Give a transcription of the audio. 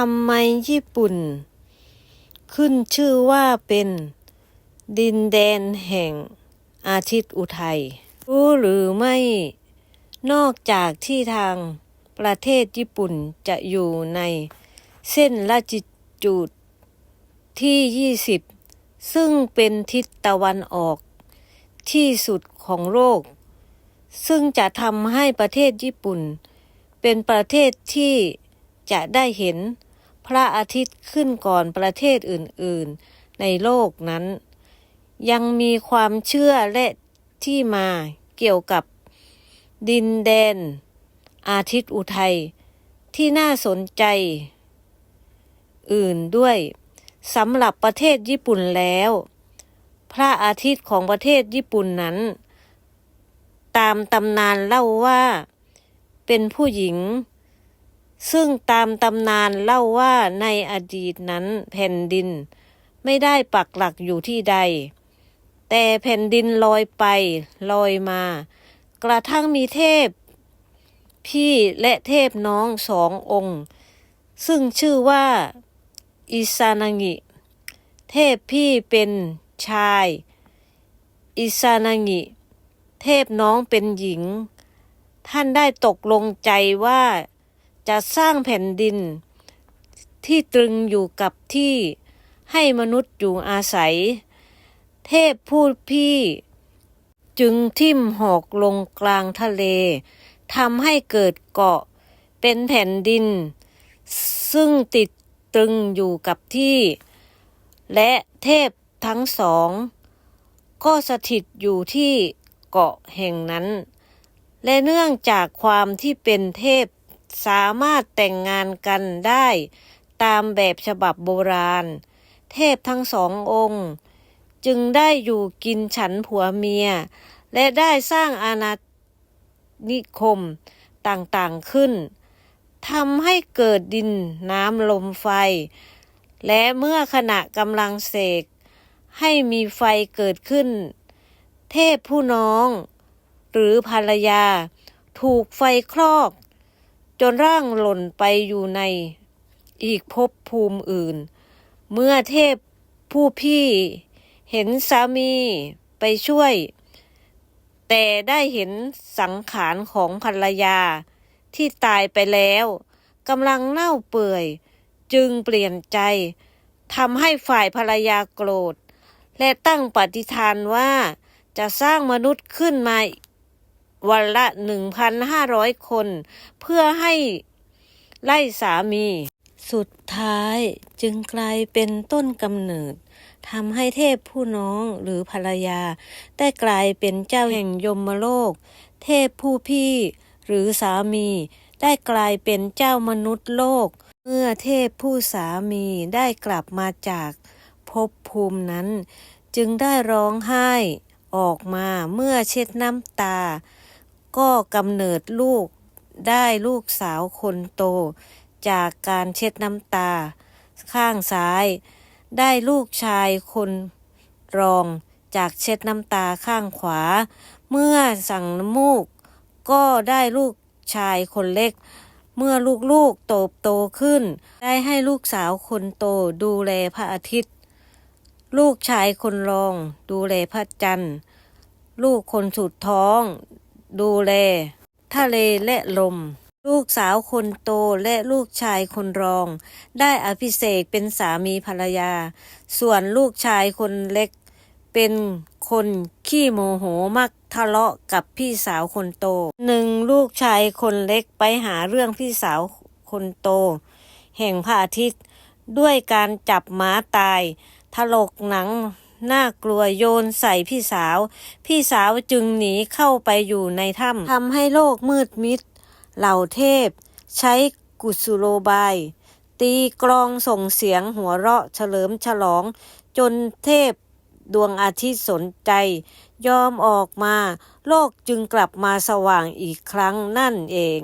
ทำไมญี่ปุ่น ขึ้นชื่อว่าเป็นดินแดนแห่งอาทิตย์อุทัย รู้หรือไม่นอกจากที่ทางประเทศญี่ปุ่นจะอยู่ในเส้นละจิจูดที่ 20 ซึ่งเป็นทิศตะวันออกที่สุดของโลก ซึ่งจะทำให้ประเทศญี่ปุ่น เป็นประเทศที่จะได้เห็น พระอาทิตย์ขึ้นก่อนประเทศอื่นๆ ในโลกนั้น ยังมีความเชื่อและที่มาเกี่ยวกับดินแดน อาทิตย์อุทัยที่น่าสนใจ อื่นด้วยสำหรับประเทศญี่ปุ่นแล้ว พระอาทิตย์ของประเทศญี่ปุ่นนั้น ตามตำนานเล่าว่า เป็นผู้หญิง ซึ่งตามตำนานเล่าว่าในอดีตนั้นแผ่นดิน ไม่ได้ปักหลักอยู่ที่ใด แต่แผ่นดินลอยไปลอยมา กระทั่งมีเทพ พี่และเทพน้องสององค์ ซึ่งชื่อว่าอิซานางิ เทพพี่เป็นชาย อิซานางิ เทพน้องเป็นหญิง ท่านได้ตกลงใจว่า จะสร้างแผ่นดิน ที่ตรึงอยู่กับที่ให้มนุษย์อยู่อาศัย เทพพูดพี่ จึงทิ่มหอกลงกลางทะเลทำให้เกิดเกาะเป็นแผ่นดิน ซึ่งติดตรึงอยู่กับที่ และเทพทั้งสอง ก็สถิตอยู่ที่เกาะแห่งนั้น และเนื่องจากความที่เป็นเทพ สามารถแต่งงานกันได้ตามแบบฉบับโบราณ เทพทั้งสององค์ จึงได้อยู่กินฉันผัวเมีย และได้สร้างอาณานิคมต่างๆขึ้นทำให้เกิดดินน้ำลมไฟ และเมื่อขณะกำลังเสก ให้มีไฟเกิดขึ้น เทพผู้น้อง หรือภรรยา ถูกไฟคลอก จนร่างหล่นไปอยู่ในอีกภพภูมิอื่น เมื่อเทพผู้พี่เห็นสามีไปช่วย แต่ได้เห็นสังขารของภรรยาที่ตายไปแล้วกำลังเน่าเปื่อย จึงเปลี่ยนใจทำให้ฝ่ายภรรยาโกรธ และตั้งปฏิฐานว่าจะสร้างมนุษย์ขึ้นมา วันละ 1,500 คน เพื่อให้ไล่สามี สุดท้ายจึงกลายเป็นต้นกำเนิดทำให้เทพผู้น้องหรือภรรยา ได้กลายเป็นเจ้าแห่งยมโลก เทพผู้พี่หรือสามีได้กลายเป็นเจ้ามนุษย์โลก เมื่อเทพผู้สามีได้กลับมาจากภพภูมินั้น จึงได้ร้องไห้ออกมาเมื่อเช็ดน้ำตา ก็กำเนิดลูกได้ลูกสาวคนโต จากการเช็ดน้ำตา ข้างซ้าย ได้ลูกชายคนรองจากเช็ดน้ำตาข้างขวา เมื่อสั่งน้ำมูก ก็ได้ลูกชายคนเล็ก เมื่อลูกๆโตโตขึ้น ได้ให้ลูกสาวคนโตดูแลพระอาทิตย์ ลูกชายคนรองดูแลพระจันทร์ ลูกคนสุดท้อง ดูแล ทะเลและลม ลูกสาวคนโตและลูกชายคนรอง ได้อภิเษกเป็นสามีภรรยา ส่วนลูกชายคนเล็ก เป็นคนขี้โมโหมักทะเลาะกับพี่สาวคนโตหนึ่งลูกชายคนเล็กไปหาเรื่องพี่สาวคนโต แห่งพระอาทิตย์ ด้วยการจับหมาตายถลกหนัง น่ากลัวโยนใส่พี่สาว พี่สาวจึงหนีเข้าไปอยู่ในถ้ำทำให้โลกมืดมิด เหล่าเทพ ใช้กุศโลบาย ตีกลองส่งเสียงหัวเราะเฉลิมฉลอง จนเทพดวงอาทิตย์สนใจ ยอมออกมา โลกจึงกลับมาสว่างอีกครั้งนั่นเอง